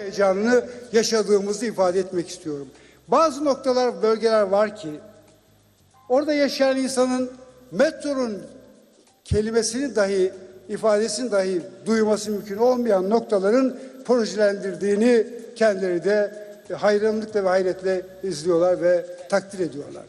heyecanını yaşadığımızı ifade etmek istiyorum. Bazı noktalar, bölgeler var ki orada yaşayan insanın metronun kelimesini dahi ifadesini dahi duyması mümkün olmayan noktaların projelendirdiğini kendileri de hayranlıkla ve hayretle izliyorlar ve takdir ediyorlar.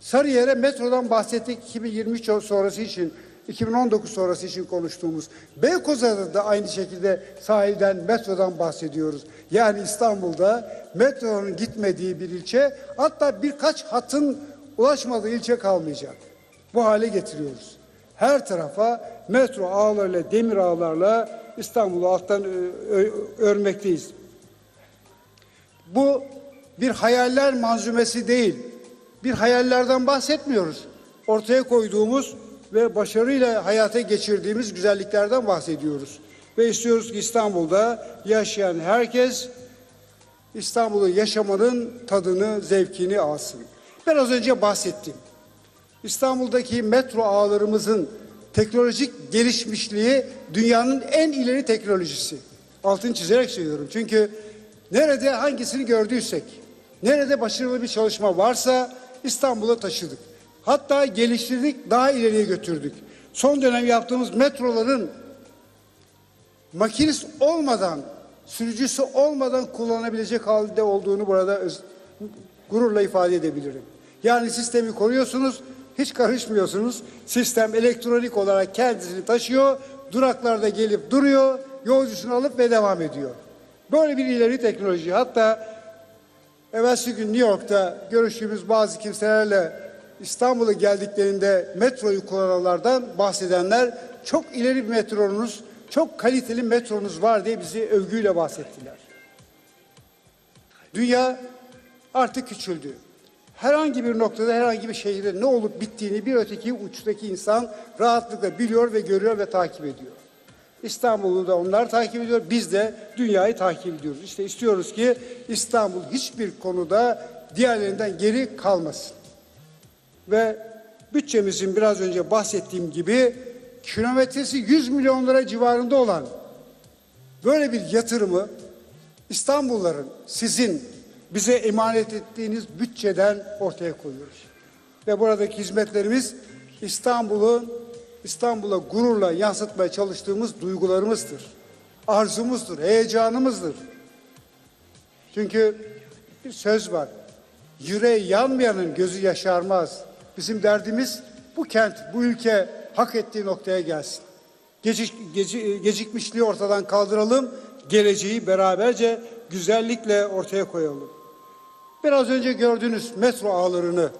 Sarıyer'e metrodan bahsettik 2023 sonrası için 2019 sonrası için konuştuğumuz Beykoza'da da aynı şekilde sahilden metrodan bahsediyoruz. Yani İstanbul'da metronun gitmediği bir ilçe hatta birkaç hatın ulaşmadığı ilçe kalmayacak. Bu hale getiriyoruz. Her tarafa metro ağlarıyla, demir ağlarla İstanbul'u alttan ö- örmekteyiz. Bu bir hayaller manzumesi değil. Bir hayallerden bahsetmiyoruz. Ortaya koyduğumuz ve başarıyla hayata geçirdiğimiz güzelliklerden bahsediyoruz. Ve istiyoruz ki İstanbul'da yaşayan herkes İstanbul'u yaşamanın tadını, zevkini alsın. Biraz önce bahsettim. İstanbul'daki metro ağlarımızın teknolojik gelişmişliği dünyanın en ileri teknolojisi. Altını çizerek söylüyorum. Çünkü nerede hangisini gördüysek, nerede başarılı bir çalışma varsa İstanbul'a taşıdık. Hatta geliştirdik, daha ileriye götürdük. Son dönem yaptığımız metroların makinist olmadan, sürücüsü olmadan kullanabilecek halde olduğunu burada gururla ifade edebilirim. Yani sistemi koruyorsunuz, hiç karışmıyorsunuz. Sistem elektronik olarak kendisini taşıyor, duraklarda gelip duruyor, yolcusunu alıp ve devam ediyor. Böyle bir ileri teknoloji. Hatta evvelsi gün New York'ta görüştüğümüz bazı kimselerle İstanbul'a geldiklerinde metroyu kullananlardan bahsedenler çok ileri bir metronuz, çok kaliteli metronuz var diye bizi övgüyle bahsettiler. Dünya artık küçüldü. Herhangi bir noktada, herhangi bir şehirde ne olup bittiğini bir öteki uçtaki insan rahatlıkla biliyor ve görüyor ve takip ediyor. İstanbul'u da onlar takip ediyor, biz de dünyayı takip ediyoruz. İşte istiyoruz ki İstanbul hiçbir konuda diğerlerinden geri kalmasın. Ve bütçemizin biraz önce bahsettiğim gibi kilometresi 100 milyon lira civarında olan böyle bir yatırımı İstanbulluların sizin bize emanet ettiğiniz bütçeden ortaya koyuyoruz. Ve buradaki hizmetlerimiz İstanbul'un İstanbul'a gururla yansıtmaya çalıştığımız duygularımızdır. Arzumuzdur, heyecanımızdır. Çünkü bir söz var. Yüreği yanmayanın gözü yaşarmaz. Bizim derdimiz bu kent, bu ülke hak ettiği noktaya gelsin. Gecik, geci- gecikmişliği ortadan kaldıralım, geleceği beraberce güzellikle ortaya koyalım. Biraz önce gördüğünüz metro ağlarını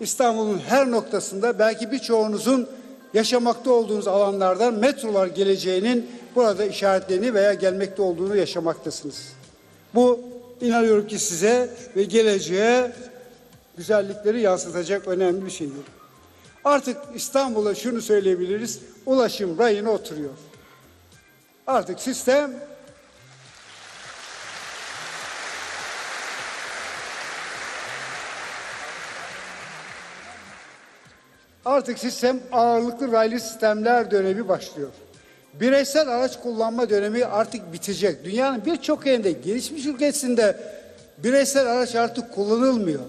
İstanbul'un her noktasında belki birçoğunuzun yaşamakta olduğunuz alanlardan metrolar geleceğinin burada işaretlerini veya gelmekte olduğunu yaşamaktasınız. Bu inanıyorum ki size ve geleceğe güzellikleri yansıtacak önemli bir şeydir. Artık İstanbul'a şunu söyleyebiliriz, ulaşım rayına oturuyor. Artık sistem Artık sistem ağırlıklı raylı sistemler dönemi başlıyor. Bireysel araç kullanma dönemi artık bitecek. Dünyanın birçok yerinde gelişmiş ülkesinde bireysel araç artık kullanılmıyor.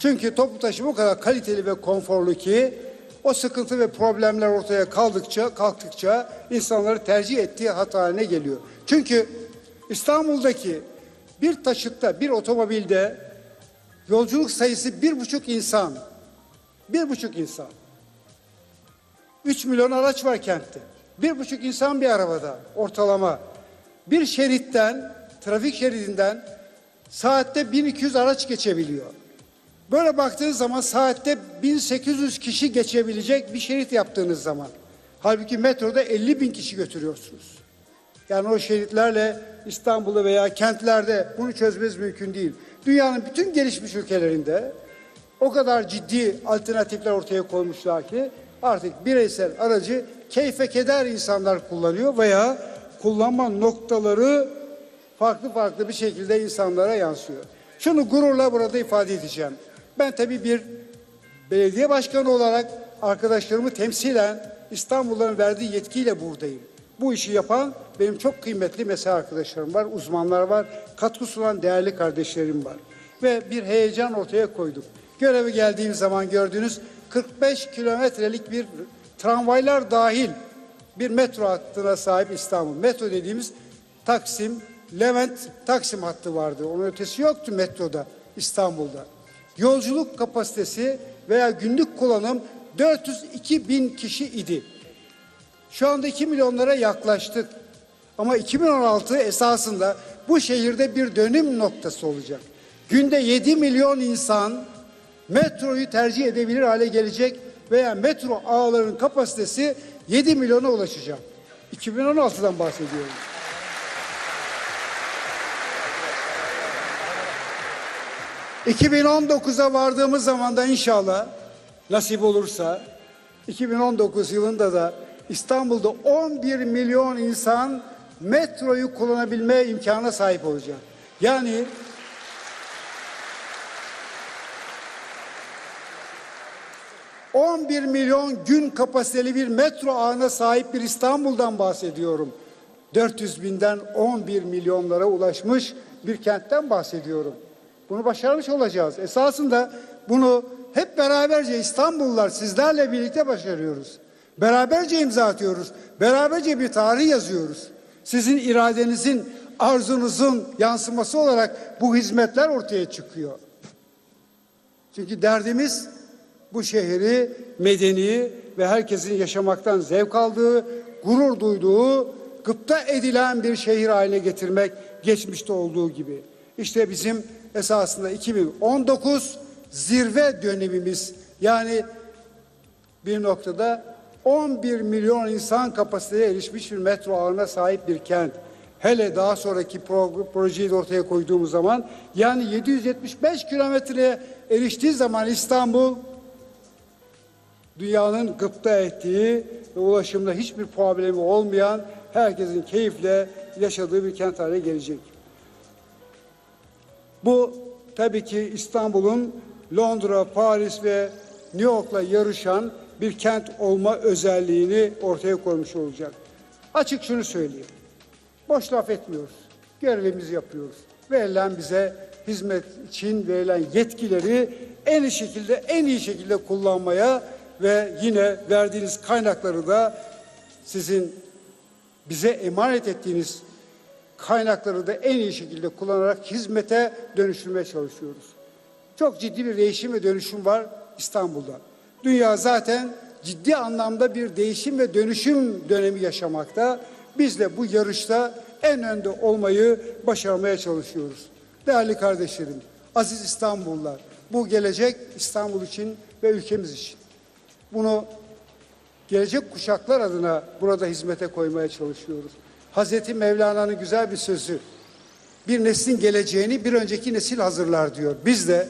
Çünkü toplu taşıma o kadar kaliteli ve konforlu ki o sıkıntı ve problemler ortaya kaldıkça kalktıkça insanları tercih ettiği hat haline geliyor. Çünkü İstanbul'daki bir taşıtta, bir otomobilde yolculuk sayısı bir buçuk insan. Bir buçuk insan. 3 milyon araç var kentte. Bir buçuk insan bir arabada ortalama. Bir şeritten, trafik şeridinden saatte 1200 araç geçebiliyor. Böyle baktığınız zaman saatte 1800 kişi geçebilecek bir şerit yaptığınız zaman. Halbuki metroda 50 bin kişi götürüyorsunuz. Yani o şeritlerle İstanbul'u veya kentlerde bunu çözmeniz mümkün değil. Dünyanın bütün gelişmiş ülkelerinde o kadar ciddi alternatifler ortaya koymuşlar ki artık bireysel aracı keyfe keder insanlar kullanıyor veya kullanma noktaları farklı farklı bir şekilde insanlara yansıyor. Şunu gururla burada ifade edeceğim. Ben tabii bir belediye başkanı olarak arkadaşlarımı temsilen İstanbulluların verdiği yetkiyle buradayım. Bu işi yapan benim çok kıymetli mesai arkadaşlarım var, uzmanlar var, katkı sunan değerli kardeşlerim var. Ve bir heyecan ortaya koyduk. Göreve geldiğim zaman gördüğünüz 45 kilometrelik bir tramvaylar dahil bir metro hattına sahip İstanbul. Metro dediğimiz Taksim, Levent, Taksim hattı vardı. Onun ötesi yoktu metroda İstanbul'da. Yolculuk kapasitesi veya günlük kullanım 402 bin kişi idi. Şu anda 2 milyonlara yaklaştık. Ama 2016 esasında bu şehirde bir dönüm noktası olacak. Günde 7 milyon insan metroyu tercih edebilir hale gelecek veya metro ağlarının kapasitesi 7 milyona ulaşacak. 2016'dan bahsediyorum. ...2019'a vardığımız zaman da inşallah... ...nasip olursa... ...2019 yılında da... ...İstanbul'da 11 milyon insan... ...metroyu kullanabilme imkanına sahip olacak. Yani... ...11 milyon gün kapasiteli bir metro ağına sahip bir İstanbul'dan bahsediyorum. 400 binden 11 milyonlara ulaşmış bir kentten bahsediyorum. Bunu başarmış olacağız. Esasında bunu hep beraberce İstanbullular sizlerle birlikte başarıyoruz. Beraberce imza atıyoruz. Beraberce bir tarih yazıyoruz. Sizin iradenizin, arzunuzun yansıması olarak bu hizmetler ortaya çıkıyor. Çünkü derdimiz bu şehri medeni ve herkesin yaşamaktan zevk aldığı, gurur duyduğu, gıpta edilen bir şehir haline getirmek geçmişte olduğu gibi. İşte bizim esasında 2019 zirve dönemimiz. Yani bir noktada 11 milyon insan kapasiteye erişmiş bir metro ağına sahip bir kent. Hele daha sonraki pro- projeyi de ortaya koyduğumuz zaman yani 775 kilometreye eriştiği zaman İstanbul dünyanın gıpta ettiği ve ulaşımda hiçbir problemi olmayan herkesin keyifle yaşadığı bir kent haline gelecek. Bu tabii ki İstanbul'un Londra, Paris ve New York'la yarışan bir kent olma özelliğini ortaya koymuş olacak. Açık şunu söyleyeyim. Boş laf etmiyoruz. Görevimizi yapıyoruz. Verilen bize hizmet için verilen yetkileri en iyi şekilde en iyi şekilde kullanmaya ve yine verdiğiniz kaynakları da sizin bize emanet ettiğiniz kaynakları da en iyi şekilde kullanarak hizmete dönüştürmeye çalışıyoruz. Çok ciddi bir değişim ve dönüşüm var İstanbul'da. Dünya zaten ciddi anlamda bir değişim ve dönüşüm dönemi yaşamakta. Biz de bu yarışta en önde olmayı başarmaya çalışıyoruz. Değerli kardeşlerim, aziz İstanbullular, bu gelecek İstanbul için ve ülkemiz için. Bunu gelecek kuşaklar adına burada hizmete koymaya çalışıyoruz. Hazreti Mevlana'nın güzel bir sözü. Bir neslin geleceğini bir önceki nesil hazırlar diyor. Biz de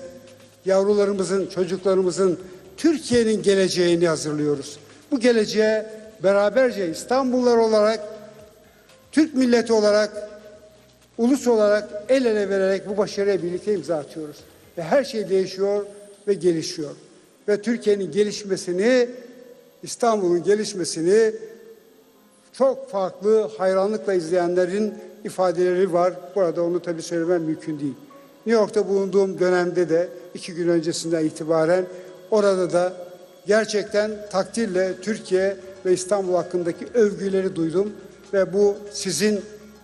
yavrularımızın, çocuklarımızın, Türkiye'nin geleceğini hazırlıyoruz. Bu geleceğe beraberce İstanbullular olarak, Türk milleti olarak, ulus olarak el ele vererek bu başarıya birlikte imza atıyoruz. Ve her şey değişiyor ve gelişiyor. Ve Türkiye'nin gelişmesini, İstanbul'un gelişmesini çok farklı hayranlıkla izleyenlerin ifadeleri var. Burada onu tabii söylemem mümkün değil. New York'ta bulunduğum dönemde de iki gün öncesinden itibaren orada da gerçekten takdirle Türkiye ve İstanbul hakkındaki övgüleri duydum ve bu sizin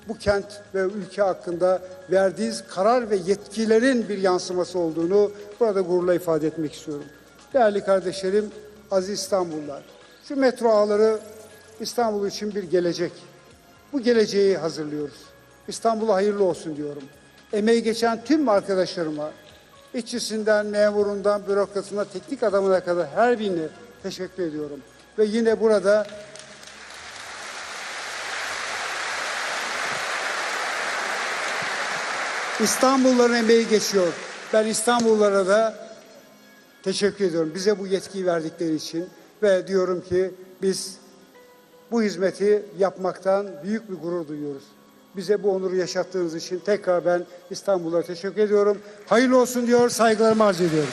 bu kent ve ülke hakkında verdiğiniz karar ve yetkilerin bir yansıması olduğunu burada gururla ifade etmek istiyorum. Değerli kardeşlerim, aziz İstanbullular, şu metro ağları İstanbul için bir gelecek. Bu geleceği hazırlıyoruz. İstanbul'a hayırlı olsun diyorum. Emeği geçen tüm arkadaşlarıma, işçisinden, memurundan, bürokratına, teknik adamına kadar her birine teşekkür ediyorum. Ve yine burada İstanbulluların emeği geçiyor. Ben İstanbullulara da teşekkür ediyorum. Bize bu yetkiyi verdikleri için ve diyorum ki biz bu hizmeti yapmaktan büyük bir gurur duyuyoruz. Bize bu onuru yaşattığınız için tekrar ben İstanbul'a teşekkür ediyorum. Hayırlı olsun diyor, saygılarımı arz ediyorum.